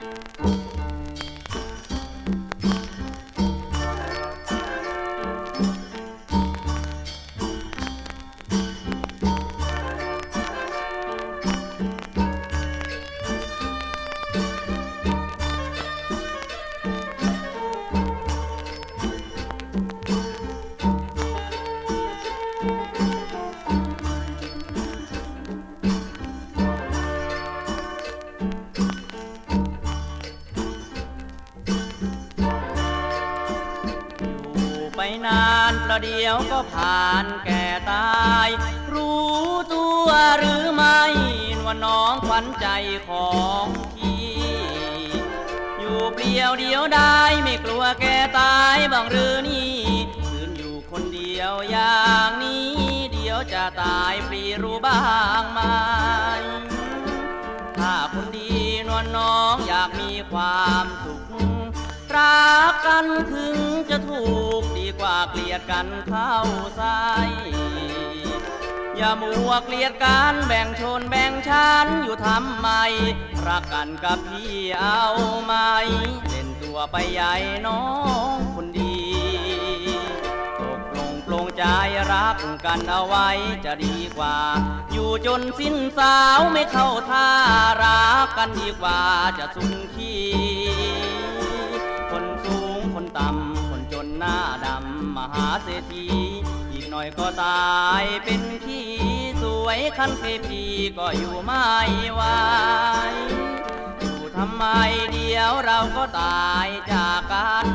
อยู่ นานประเดี๋ยวก็ผ่านแก่ตาย รู้ตัวหรือไม่ว่าน้องขวัญใจของพี่ อยู่เปลี่ยวเดียวได้ไม่กลัวแก่ตายบ้างหรือนี่คืนอยู่คนเดียวอย่างนี้ เดี๋ยวจะตายฟรีรู้บ้างไหมถ้าคนดีนวลน้องอยากมีความสุขรักกันถึงจะถูก เกลียดกันเข้าใส่อย่ามัวเกลียดกันแบ่งชนแบ่งชั้นอยู่ทำไม รักกันกับพี่เอาไหมเล่นตัวไปใหญ่น้องคนดีตกลงปลงใจรักกันเอาไว้จะดีกว่า อยู่จนสิ้นสาวไม่เข้าท่ารักกันดีกว่าจะสุนขีำมหาเศรษฐีอีกหน่อยก็ตายเป็นขี้สวยคันเพพีก็อยู่ไม่ไหวอยู่ทำไมเดียวเราก็ตายจากกัน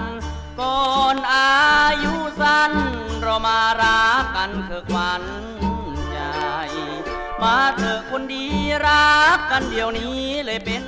ก่อนอายุสั้น เรามารักกันเถอะควันใจ มาเถอะคนดีรักกันเดี๋ยวนี้เลยเป็น